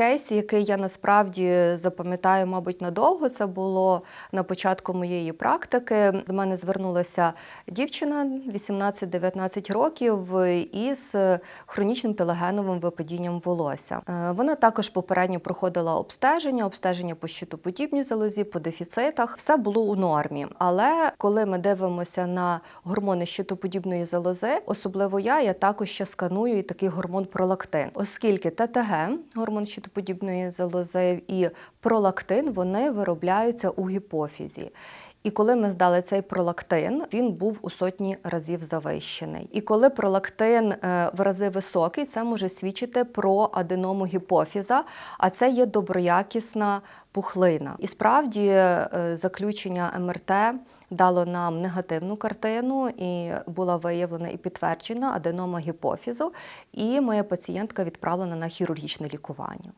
кейс, який я насправді запам'ятаю, мабуть, надовго. Це було на початку моєї практики. До мене звернулася дівчина 18-19 років із хронічним телегеновим випадінням волосся. Е, Вона також попередньо проходила обстеження, обстеження по щитоподібній залозі, по дефіцитах. Все було у нормі. Але коли ми дивимося на гормони щитоподібної залози, особливо я, я також ще сканую і такий гормон пролактин, оскільки ТТГ, гормон щитоподібної залози, і пролактин вони виробляються у гіпофізі. І коли ми здали цей пролактин, він був у сотні разів завищений. І коли пролактин е, в рази високий, це може свідчити про аденому гіпофіза, а це є доброякісна пухлина. І справді е, заключення МРТ дало нам негативну картину, і була виявлена і підтверджена аденома гіпофізу. І моя пацієнтка відправлена на хірургічне лікування.